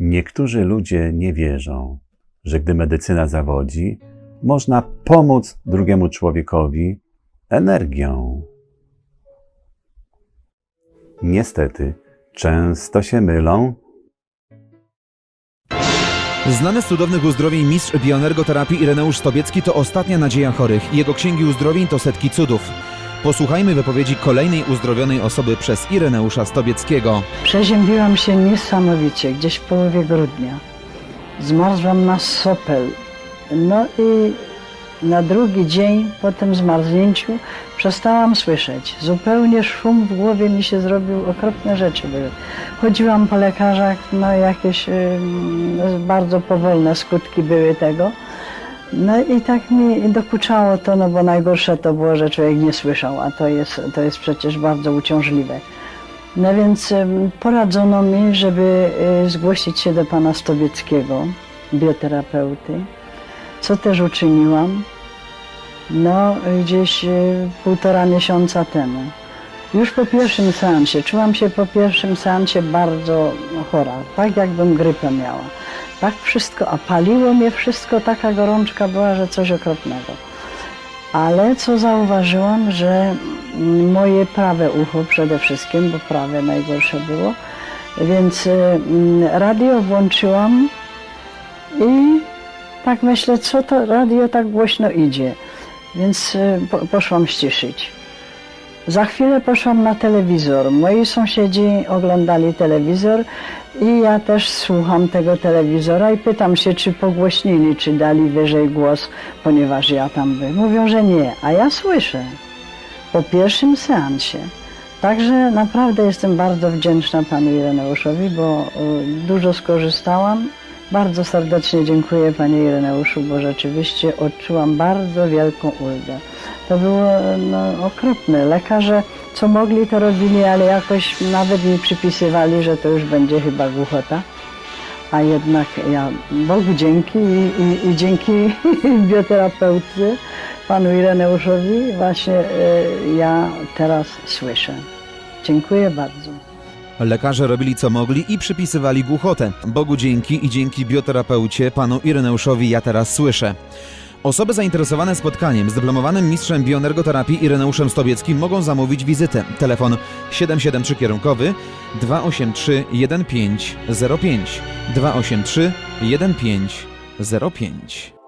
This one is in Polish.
Niektórzy ludzie nie wierzą, że gdy medycyna zawodzi, można pomóc drugiemu człowiekowi energią. Niestety, często się mylą Znany z cudownych uzdrowień mistrz bioenergoterapii Ireneusz Stobiecki to ostatnia nadzieja chorych. Jego księgi uzdrowień to setki cudów. Posłuchajmy wypowiedzi kolejnej uzdrowionej osoby przez Ireneusza Stobieckiego. Przeziębiłam się niesamowicie, gdzieś w połowie grudnia. Zmarzłam na sopel. No i na drugi dzień po tym zmarznięciu przestałam słyszeć. Zupełnie szum w głowie mi się zrobił, okropne rzeczy były. Chodziłam po lekarzach, no jakieś bardzo powolne skutki były tego. No i tak mi dokuczało to, no bo najgorsze to było, że człowiek nie słyszał, a to jest, to jest przecież bardzo uciążliwe. No więc poradzono mi, żeby y, zgłosić się do pana Stobieckiego, bioterapeuty, co też uczyniłam. No, gdzieś y, półtora miesiąca temu. Już po pierwszym seansie, czułam się po pierwszym seansie bardzo chora, tak jakbym grypę miała. Tak wszystko, a paliło mnie wszystko, taka gorączka była, że coś okropnego. Ale co zauważyłam, że moje prawe ucho przede wszystkim, bo prawe najgorsze było, więc mm, radio włączyłam i tak myślę, co to radio tak głośno idzie. Więc y, po, poszłam ściszyć. Za chwilę poszłam na telewizor. Moi sąsiedzi oglądali telewizor i ja też słucham tego telewizora i pytam się, czy pogłośnili, czy dali wyżej głos, ponieważ ja tam byłem. Mówią, że nie, a ja słyszę po pierwszym seansie. Także naprawdę jestem bardzo wdzięczna panu Ireneuszowi, bo y, dużo skorzystałam. Bardzo serdecznie dziękuję panie Ireneuszu, bo rzeczywiście odczułam bardzo wielką ulgę. To było no, okropne. Lekarze co mogli to robili, ale jakoś nawet mi przypisywali, że to już będzie chyba głuchota. A jednak ja Bogu dzięki i, i, i dzięki bioterapeutce, panu Ireneuszowi, właśnie y, ja teraz słyszę. Dziękuję bardzo. Lekarze robili co mogli i przypisywali głuchotę. Bogu dzięki i dzięki bioterapeucie panu Ireneuszowi ja teraz słyszę. Osoby zainteresowane spotkaniem z dyplomowanym mistrzem bioenergoterapii Ireneuszem Stobieckim mogą zamówić wizytę. Telefon 773 kierunkowy 283 1505 283 1505